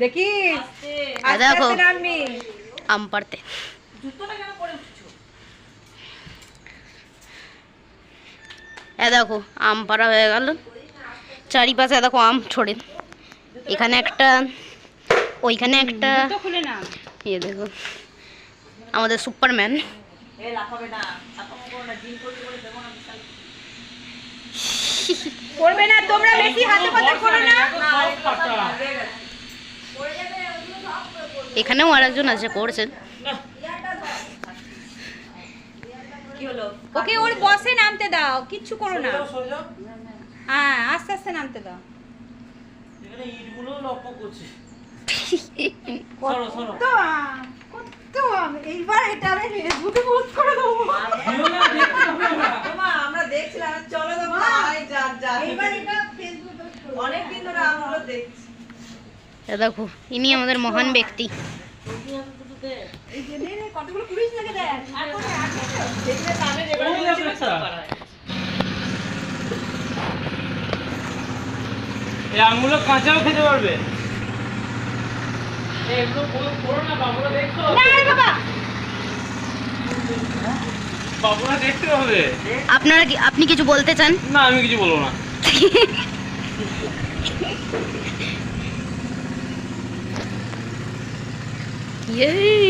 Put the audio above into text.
দেখিস এই দেখো। আম পারতে এ দেখো আম পাড়া হয়ে গেল চারিপাশে দেখো আম ছড়ে এখানে একটা ওইখানে একটা ইয়ে দেখো আমাদের সুপারম্যান করবে না তোমরা বেশি হাতে পাতে করো না এখানেও আর একজন আছে করছেন। ওকে ওর বসে নামতে দাও কিচ্ছু করো না। হ্যাঁ আস্তে আস্তে নামতে দাও। এইবার এটা আমি ফেসবুকে পোস্ট করে দেবো। আমরা দেখছিলাম চলো এইবার এটা ফেসবুকে অনেকদিন ধরে আমগুলো দেখছি। এ দেখো ইনি আমাদের মহান ব্যক্তি। কাঁচাও খেতে পারবে। আপনারা কি আপনি কিছু বলতে চান? না আমি কিছু বলব না। ইয়ে